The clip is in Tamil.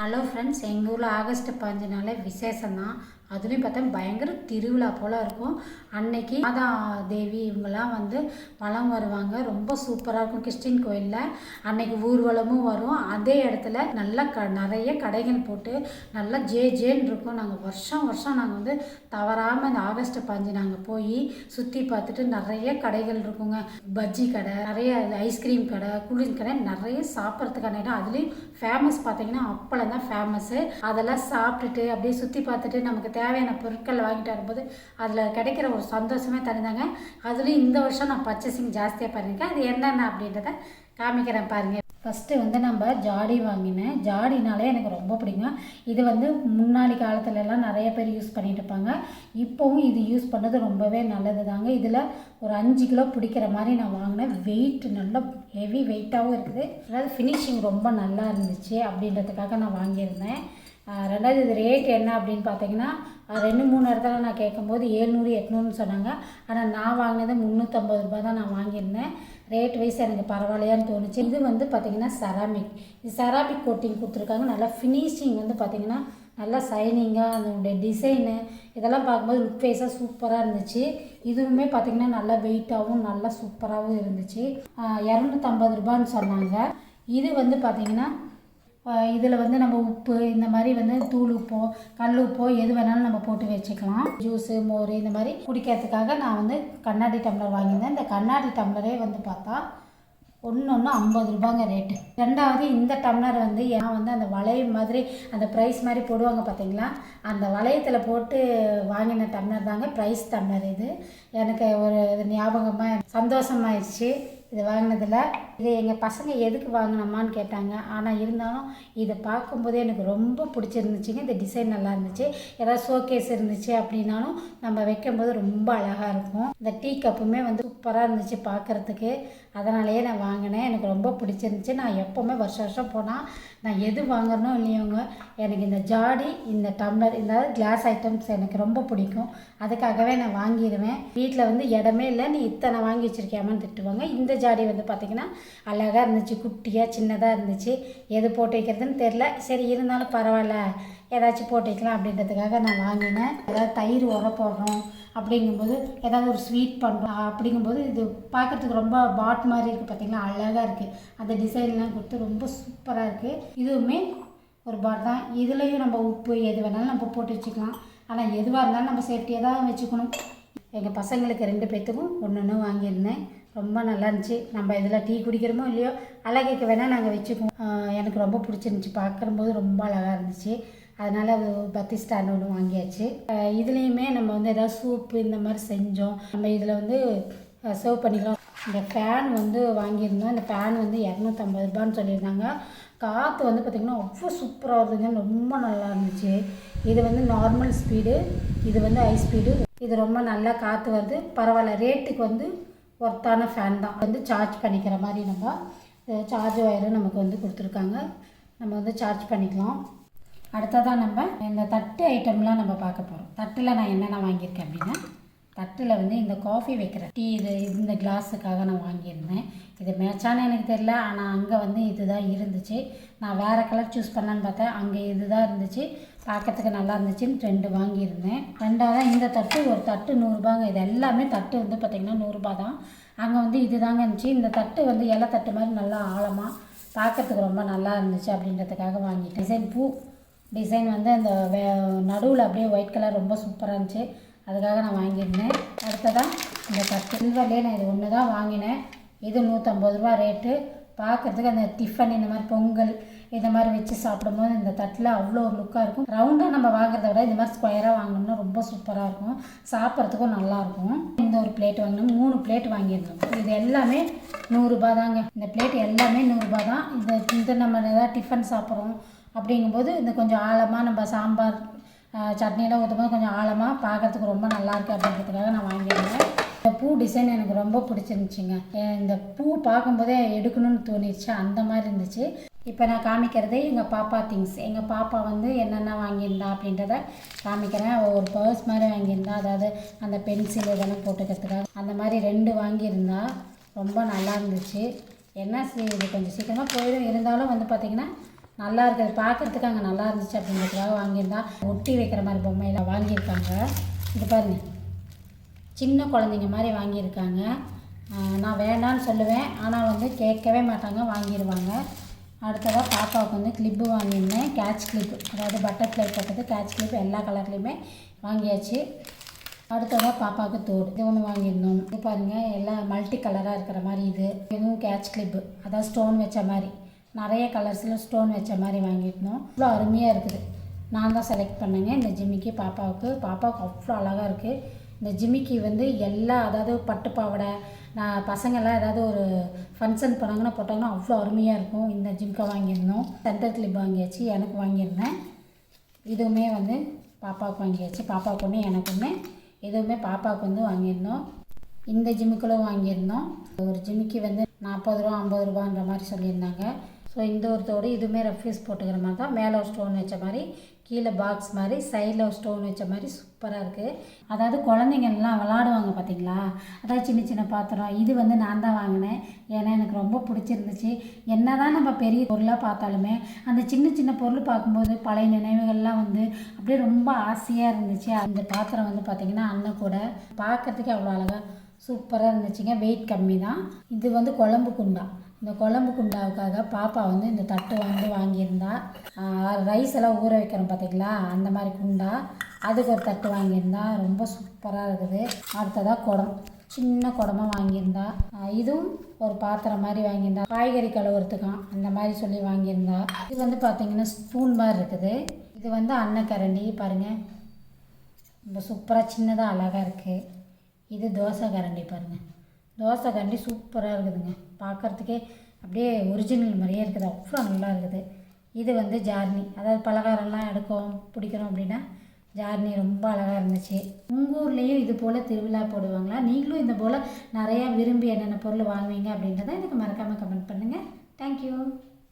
ஹலோ ஃப்ரெண்ட்ஸ் எங்கள் ஊரில் ஆகஸ்ட் பாஞ்சுனாலே விசேஷம் தான் அதுலேயும் பார்த்தா பயங்கர திருவிழா போல் இருக்கும். அன்னைக்கு மாதா தேவி இவங்கெல்லாம் வந்து வளம் வருவாங்க. ரொம்ப சூப்பராக இருக்கும் கிறிஸ்டின் கோயிலில். அன்னைக்கு ஊர்வலமும் வரும். அதே இடத்துல நல்லா க நிறைய கடைகள் போட்டு நல்லா ஜே ஜேன்னு இருக்கும். நாங்கள் வருஷம் வருஷம் நாங்கள் வந்து தவறாமல் இந்த ஆகஸ்ட் பாஞ்சு நாங்கள் போய் சுற்றி பார்த்துட்டு நிறைய கடைகள் இருக்குங்க. பஜ்ஜி கடை நிறைய ஐஸ்கிரீம் கடை குளிர் கடை நிறைய சாப்பிட்றதுக்கான இடம். அதுலேயும் ஃபேமஸ் பார்த்தீங்கன்னா அப்பளம் தான் ஃபேமஸ்ஸு அதெல்லாம் சாப்பிட்டுட்டு அப்படியே சுற்றி பார்த்துட்டு நமக்கு தேவையான பொருட்கள் வாங்கிட்டு வரும்போது அதில் கிடைக்கிற ஒரு சந்தோஷமே தனிதாங்க அதுலேயும் இந்த வருஷம் நான் பர்ச்சேசிங் ஜாஸ்தியாக பண்ணியிருக்கேன் அது என்னென்ன அப்படின்றத காமிக்கிறேன் பாருங்கள் ஃபஸ்ட்டு வந்து நம்ம ஜாடி வாங்கினேன். ஜாடினாலே எனக்கு ரொம்ப பிடிக்கும். இது வந்து முன்னாடி காலத்துலலாம் நிறைய பேர் யூஸ் பண்ணிட்டு இருப்பாங்க. இப்போவும் இது யூஸ் பண்ணது ரொம்பவே நல்லது தாங்க. இதில் ஒரு அஞ்சு கிலோ பிடிக்கிற மாதிரி நான் வாங்கினேன். வெயிட் நல்லா ஹெவி வெயிட்டாகவும் இருக்குது. அதாவது ஃபினிஷிங் ரொம்ப நல்லா இருந்துச்சு அப்படின்றதுக்காக நான் வாங்கியிருந்தேன். ரெண்டாவது இது ரேட் என்ன அப்படின்னு பார்த்தீங்கன்னா ரெண்டு மூணு இடத்துல நான் கேட்கும்போது ஏழ்நூறு எட்நூறுன்னு சொன்னாங்க. ஆனால் நான் வாங்கினது முந்நூற்றம்பது ரூபாய் தான் நான் வாங்கியிருந்தேன். ரேட் வைஸ் எனக்கு பரவாயில்லையான்னு தோணுச்சு. இது வந்து பார்த்திங்கன்னா செராமிக் இது செராமிக் கோட்டிங் கொடுத்துருக்காங்க. நல்லா ஃபினிஷிங் வந்து பார்த்திங்கன்னா நல்லா சைனிங்காக அதனுடைய டிசைனு இதெல்லாம் பார்க்கும்போது லுக் வைஸாக சூப்பராக இருந்துச்சு. இதுவுமே பார்த்திங்கன்னா நல்லா வெயிட்டாகவும் நல்லா சூப்பராகவும் இருந்துச்சு. இரநூத்தம்பது ரூபான்னு சொன்னாங்க. இது வந்து பார்த்திங்கன்னா இதில் வந்து நம்ம உப்பு இந்த மாதிரி வந்து தூள் உப்போ கல் உப்போ எது வேணாலும் நம்ம போட்டு வச்சுக்கலாம். ஜூஸு மோர் இந்த மாதிரி குடிக்கிறதுக்காக நான் வந்து கண்ணாடி டம்ளர் வாங்கியிருந்தேன். இந்த கண்ணாடி டம்ளரே வந்து பார்த்தா ஒன்று ஒன்று ஐம்பது ரூபாங்க ரேட்டு ரெண்டாவது இந்த டம்ளர் வந்து ஏன் வந்து அந்த வளையம் மாதிரி அந்த ப்ரைஸ் மாதிரி போடுவாங்க பார்த்தீங்களா? அந்த வளையத்தில் போட்டு வாங்கின டம்ளர் தாங்க ப்ரைஸ் டம்ளர் இது. எனக்கு ஒரு இது ஞாபகமாக சந்தோஷமாயிடுச்சு. இது வாங்கினதில் இது எங்கள் பசங்க எதுக்கு வாங்கினோமான்னு கேட்டாங்க. ஆனால் இருந்தாலும் இதை பார்க்கும்போதே எனக்கு ரொம்ப பிடிச்சிருந்துச்சிங்க. இந்த டிசைன் நல்லா இருந்துச்சு. ஏதாவது ஷோகேஸ் இருந்துச்சு அப்படின்னாலும் நம்ம வைக்கும்போது ரொம்ப அழகாக இருக்கும். இந்த டீ கப்புமே வந்து சூப்பராக இருந்துச்சு பார்க்குறதுக்கு. அதனாலேயே நான் வாங்கினேன். எனக்கு ரொம்ப பிடிச்சிருந்துச்சு. நான் எப்போவுமே வருஷம் வருஷம் போனால் நான் எது வாங்குறனோ இல்லையோங்க எனக்கு இந்த ஜாடி இந்த டம்ளர் இந்த கிளாஸ் ஐட்டம்ஸ் எனக்கு ரொம்ப பிடிக்கும். அதுக்காகவே நான் வாங்கிடுவேன். வீட்டில் வந்து இடமே இல்லை. நீ இத்தனை வாங்கி வச்சிருக்கியாமான்னு திட்டுவாங்க. இந்த ஜாடி வந்து பார்த்திங்கன்னா அழகாக இருந்துச்சு குட்டியாக சின்னதாக இருந்துச்சு. எது போட்டு வைக்கிறதுன்னு தெரில சரி இருந்தாலும் பரவாயில்ல. ஏதாச்சும் போட்டு வைக்கலாம் அப்படின்றதுக்காக நான் வாங்கினேன். ஏதாவது தயிர் உர போடுறோம் அப்படிங்கும்போது ஏதாவது ஒரு ஸ்வீட் பண்ணுறோம் அப்படிங்கும்போது இது பார்க்குறதுக்கு ரொம்ப பாட் மாதிரி இருக்குது பார்த்திங்களா? அழகாக இருக்குது அந்த டிசைன்லாம் கொடுத்து ரொம்ப சூப்பராக இருக்குது இதுவுமே ஒரு பாட் தான். இதுலேயும் நம்ம உப்பு எது வேணாலும் நம்ம போட்டு வச்சுக்கலாம். ஆனால் எதுவாக இருந்தாலும் நம்ம சேஃப்டியாக தான் வச்சுக்கணும். எங்கள் பசங்களுக்கு ரெண்டு பேர்த்துக்கும் ஒன்று ஒன்று வாங்கியிருந்தேன். ரொம்ப நல்லா இருந்துச்சு நம்ம இதில் டீ குடிக்கிறோமோ இல்லையோ அழகுக்கு வேணால் நாங்கள் வச்சுக்குவோம். எனக்கு ரொம்ப பிடிச்சிருந்துச்சி. பார்க்கும்போது ரொம்ப அழகாக இருந்துச்சு. அதனால் அது பத்தி ஸ்டாண்ட் ஒன்று வாங்கியாச்சு இதுலேயுமே நம்ம வந்து ஏதாவது சூப்பு இந்த மாதிரி செஞ்சோம். நம்ம இதில் வந்து சர்வ் பண்ணிக்கலாம். இந்த ஃபேன் வந்து வாங்கியிருந்தோம். இந்த ஃபேன் வந்து இரநூத்தம்பது ரூபான்னு சொல்லியிருந்தாங்க. காற்று வந்து பார்த்திங்கன்னா அவ்வளோ சூப்பராக வருதுங்க ரொம்ப நல்லா இருந்துச்சு. இது வந்து நார்மல் ஸ்பீடு இது வந்து ஹை ஸ்பீடு இது ரொம்ப நல்லா காற்று வருது. பரவாயில்ல. ரேட்டுக்கு வந்து ஒர்த்தான ஃபேன் தான். வந்து சார்ஜ் பண்ணிக்கிற மாதிரி நம்ம சார்ஜ் ஒயரும் நமக்கு வந்து கொடுத்துருக்காங்க. நம்ம வந்து சார்ஜ் பண்ணிக்கலாம். அடுத்ததாக நம்ம இந்த தட்டு ஐட்டம்லாம் நம்ம பார்க்க போகிறோம் தட்டில் நான் என்னென்ன வாங்கியிருக்கேன் அப்படின்னா தட்டில் வந்து இந்த காஃபி வைக்கிற டீ இது இந்த கிளாஸுக்காக நான் வாங்கியிருந்தேன். இது மேட்சானு எனக்கு தெரியல. ஆனால் அங்கே வந்து இதுதான் இருந்துச்சு. நான் வேறு கலர் சூஸ் பண்ணலான்னு பார்த்தேன். அங்கே இதுதான் இருந்துச்சு. பார்க்கறதுக்கு நல்லா இருந்துச்சுன்னு ரெண்டு வாங்கியிருந்தேன். ரெண்டாவது இந்த தட்டு ஒரு தட்டு நூறுரூபாங்க இது எல்லாமே தட்டு வந்து பார்த்திங்கன்னா நூறுரூபா தான். அங்கே வந்து இது தாங்க இருந்துச்சு. இந்த தட்டு வந்து இலை தட்டு மாதிரி நல்லா ஆழமாக பார்க்கறதுக்கு ரொம்ப நல்லா இருந்துச்சு அப்படின்றதுக்காக வாங்கிட்டேன். டிசைன் பூ டிசைன் வந்து அந்த வே நடுவில் அப்படியே ஒயிட் கலர் ரொம்ப சூப்பராக இருந்துச்சு. அதுக்காக நான் வாங்கியிருந்தேன். அடுத்ததாக இந்த தட்டு. சில்வர்லேயே நான் இது ஒன்று தான் வாங்கினேன். இது நூற்றம்பது ரூபா ரேட்டு பார்க்குறதுக்கு அந்த டிஃபன் இந்த மாதிரி பொங்கல் இதை மாதிரி வச்சு சாப்பிடும்போது இந்த தட்டில் அவ்வளோ ஒரு லுக்காக இருக்கும். ரவுண்டாக நம்ம வாங்குறத விட இந்த மாதிரி ஸ்கொயராக வாங்கினோம்னா ரொம்ப சூப்பராக இருக்கும். சாப்பிட்றதுக்கும் நல்லாயிருக்கும் இந்த ஒரு பிளேட் வாங்கினோம். மூணு பிளேட் வாங்கியிருந்தோம். இது எல்லாமே நூறுரூபா தாங்க. இந்த பிளேட் எல்லாமே நூறுரூபா தான். இந்த இந்த நம்ம ஏதாவது டிஃபன் சாப்பிட்றோம் அப்படிங்கும்போது இந்த கொஞ்சம் ஆழமாக நம்ம சாம்பார் ஆஹ், சட்னியெல்லாம் ஊற்றும்போது கொஞ்சம் ஆழமாக பார்க்கறதுக்கு ரொம்ப நல்லாயிருக்கு அப்படின்றதுக்காக நான் வாங்கியிருந்தேன். இந்த பூ டிசைன் எனக்கு ரொம்ப பிடிச்சிருந்துச்சிங்க. இந்த பூ பார்க்கும்போதே எடுக்கணும்னு தோணிடுச்சு. அந்த மாதிரி இருந்துச்சு. இப்போ நான் காமிக்கிறது எங்கள் பாப்பா திங்ஸ் எங்கள் பாப்பா வந்து என்னென்ன வாங்கியிருந்தா அப்படின்றத காமிக்கிறேன். ஒரு பர்ஸ் மாதிரி வாங்கியிருந்தா அதாவது அந்த பென்சில் இதெல்லாம் போட்டுக்கிறதுக்காக அந்த மாதிரி ரெண்டு வாங்கியிருந்தா ரொம்ப நல்லா இருந்துச்சு. என்ன சி- இது கொஞ்சம் சீக்கிரமாக போயிடும் இருந்தாலும் வந்து பார்த்திங்கன்னா நல்லா இருக்குது. பார்க்குறதுக்கு அங்கே நல்லா இருந்துச்சு அப்படின்றதுக்காக வாங்கியிருந்தா. ஒட்டி வைக்கிற மாதிரி பொம்மையில் வாங்கியிருக்காங்க. இது பாருங்க. சின்ன குழந்தைங்க மாதிரி வாங்கியிருக்காங்க. நான் வேண்டான்னு சொல்லுவேன். ஆனால் வந்து கேட்கவே மாட்டாங்க. வாங்கிடுவாங்க அடுத்ததாக பாப்பாவுக்கு வந்து கிளிப்பு வாங்கியிருந்தேன். கேட்ச் கிளிப்பு அதாவது பட்டர்ஃப்ளை பட்டது கேட்ச் கிளிப் எல்லா கலர்லேயுமே வாங்கியாச்சு. அடுத்ததாக பாப்பாவுக்கு தோடு. இது ஒன்று வாங்கியிருந்தோம். இது பாருங்கள் எல்லாம் மல்டி கலராக இருக்கிற மாதிரி இது. இதுவும் கேட்ச் கிளிப்பு அதாவது ஸ்டோன் வச்ச மாதிரி. நிறைய கலர்ஸில் ஸ்டோன் வச்ச மாதிரி வாங்கியிருந்தோம். அவ்வளோ அருமையாக இருக்குது. நான் தான் செலக்ட் பண்ணேங்க. இந்த ஜிம்மிக்கு பாப்பாவுக்கு. பாப்பாவுக்கு அவ்வளோ அழகாக இருக்குது இந்த ஜிமிக்கி வந்து எல்லா அதாவது பட்டு பாவாடை நான் பசங்கள்லாம் ஏதாவது ஒரு ஃபங்க்ஷன் போனாங்கன்னா போட்டாங்கன்னா அவ்வளோ அருமையாக இருக்கும். இந்த ஜிம்கா வாங்கியிருந்தோம். சென்டர் கிளிப் வாங்கியாச்சு எனக்கு வாங்கியிருந்தேன். இதுவுமே வந்து பாப்பாவுக்கு வாங்கியாச்சு. பாப்பாவுக்கு ஒன்று எனக்கு ஒன்று இதுவுமே பாப்பாவுக்கு வந்து வாங்கியிருந்தோம். இந்த ஜிம்முக்களும் வாங்கியிருந்தோம். ஒரு ஜிம்முக்கு வந்து நாற்பது ரூபா ஐம்பது ரூபான்ற மாதிரி சொல்லியிருந்தாங்க. ஸோ இந்த ஒரு தோடு இதுவுமே ரெஃப்யூஸ் போட்டுக்கிற மாதிரி தான். மேலே ஒரு ஸ்டோன் வச்ச மாதிரி கீழே பாக்ஸ் மாதிரி சைடில் ஒரு ஸ்டோன் வச்ச மாதிரி சூப்பராக இருக்குது அதாவது குழந்தைங்கள்லாம் விளாடுவாங்க பார்த்தீங்களா அதாவது சின்ன சின்ன பாத்திரம். இது வந்து நான் தான் வாங்கினேன். ஏன்னா எனக்கு ரொம்ப பிடிச்சிருந்துச்சு. என்ன தான் நம்ம பெரிய பொருளாக பார்த்தாலுமே அந்த சின்ன சின்ன பொருள் பார்க்கும்போது பழைய நினைவுகள்லாம் வந்து அப்படியே ரொம்ப ஆசையாக இருந்துச்சு. அந்த பாத்திரம் வந்து பார்த்திங்கன்னா அண்ணன் கூட பார்க்கறதுக்கே அவ்வளோ அழகாக சூப்பராக இருந்துச்சுங்க. வெயிட் கம்மி தான். இது வந்து குழம்பு குண்டா. இந்த குழம்பு குண்டாவுக்காக பாப்பா வந்து இந்த தட்டு வந்து வாங்கியிருந்தா ரைஸ் எல்லாம் ஊற வைக்கிறோம் பார்த்தீங்களா அந்த மாதிரி குண்டா அதுக்கு ஒரு தட்டு வாங்கியிருந்தா ரொம்ப சூப்பராக இருக்குது. அடுத்ததாக குடம். சின்ன குடமா வாங்கியிருந்தா இதுவும் ஒரு பாத்திரம் மாதிரி வாங்கியிருந்தா காய்கறி கழுவுறதுக்காம் அந்த மாதிரி சொல்லி வாங்கியிருந்தா. இது வந்து பார்த்திங்கன்னா ஸ்பூன் மாதிரி இருக்குது. இது வந்து அன்னக்கரண்டி பாருங்கள் ரொம்ப சூப்பராக சின்னதாக அழகாக இருக்குது இது தோசை கரண்டி பாருங்கள் தோசை கரண்டி சூப்பராக இருக்குதுங்க. பார்க்குறதுக்கே அப்படியே ஒரிஜினல் மாதிரியே இருக்குது. அவ்வளோ நல்லா இருக்குது. இது வந்து ஜார்னி. அதாவது பலகாரம்லாம் எடுக்கும் பிடிக்கிறோம் அப்படின்னா ஜார்னி ரொம்ப அழகாக இருந்துச்சு. உங்கள் ஊர்லேயும் இது போல் திருவிழா போடுவாங்களா? நீங்களும் இந்த போல் நிறையா விரும்பி என்னென்ன பொருள் வாங்குவீங்க அப்படின்றத எனக்கு மறக்காமல் கமெண்ட் பண்ணுங்கள் தேங்க்யூ